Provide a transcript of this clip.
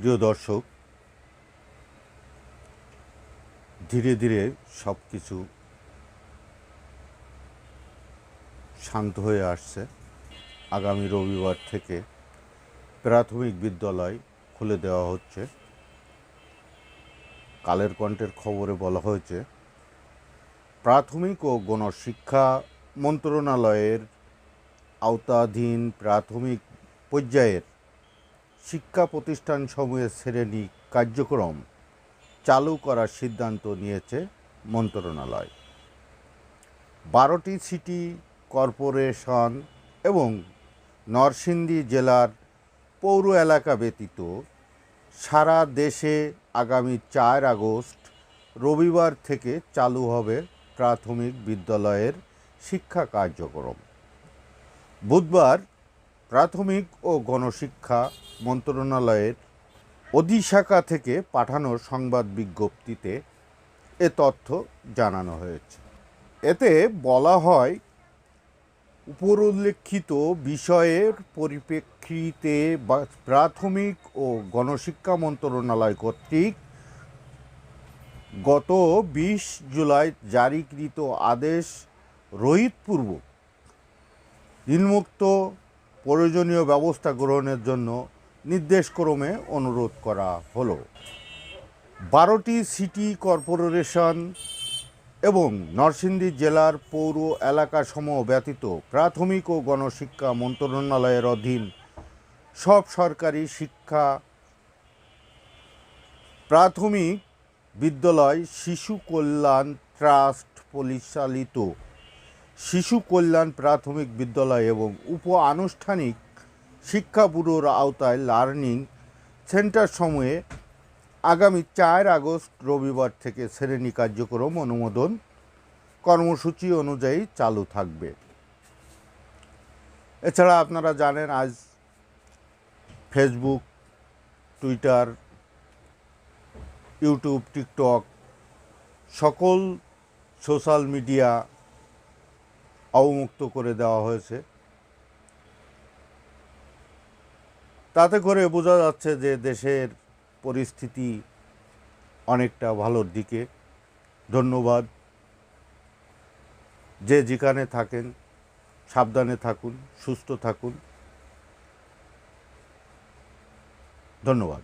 প্রিয় দর্শক, ধীরে ধীরে সব কিছু শান্ত হয়ে আসছে। আগামী রবিবার থেকে প্রাথমিক বিদ্যালয় খুলে দেওয়া হচ্ছে। কালের কণ্ঠের খবরে বলা হয়েছে, প্রাথমিক ও গণশিক্ষা মন্ত্রণালয়ের আওতাধীন প্রাথমিক পর্যায়ের শিক্ষা প্রতিষ্ঠানসমূহের শ্রেণি কার্যক্রম চালু করার সিদ্ধান্ত নিয়েছে মন্ত্রণালয়। বারোটি সিটি কর্পোরেশন এবং নরসিংদী জেলার পৌর এলাকা ব্যতীত সারা দেশে আগামী চার আগস্ট রবিবার থেকে চালু হবে প্রাথমিক বিদ্যালয়ের শিক্ষা কার্যক্রম। বুধবার প্রাথমিক ও গণশিক্ষা মন্ত্রণালয়ের অধিশাখা থেকে পাঠানো সংবাদ বিজ্ঞপ্তিতে এ তথ্য জানানো হয়েছে। এতে বলা হয়, উপরোল্লেখিত বিষয়ের পরিপ্রেক্ষিতে প্রাথমিক ও গণশিক্ষা মন্ত্রণালয় কর্তৃক গত বিশ জুলাই জারিকৃত আদেশ রোহিতপূর্ব ঋণমুক্ত প্রয়োজনীয় ব্যবস্থা গ্রহণের জন্য নির্দেশক্রমে অনুরোধ করা হলো। বারোটি সিটি কর্পোরেশন এবং নরসিংদী জেলার পৌর এলাকাসমূহ ব্যতীত প্রাথমিক ও গণশিক্ষা মন্ত্রণালয়ের অধীন সব সরকারি শিক্ষা প্রাথমিক বিদ্যালয় শিশু কল্যাণ ট্রাস্ট পরিচালিত শিশু কল্যাণ প্রাথমিক বিদ্যালয় এবং উপ আনুষ্ঠানিক শিক্ষা ব্যুরোর আওতায় লার্নিং সেন্টার সময়ে আগামী চার আগস্ট রবিবার থেকে শ্রেণি কার্যক্রম অনুমোদন কর্মসূচি অনুযায়ী চালু থাকবে। এছাড়া আপনারা জানেন আজ ফেসবুক, টুইটার, ইউটিউব, টিকটক সকল সোশ্যাল মিডিয়া অবমুক্ত করে দেওয়া হয়েছে। তাতে করে বোঝা যাচ্ছে যে দেশের পরিস্থিতি অনেকটা ভালোর দিকে। ধন্যবাদ। যে যেখানে থাকেন, সাবধানে থাকুন, সুস্থ থাকুন। ধন্যবাদ।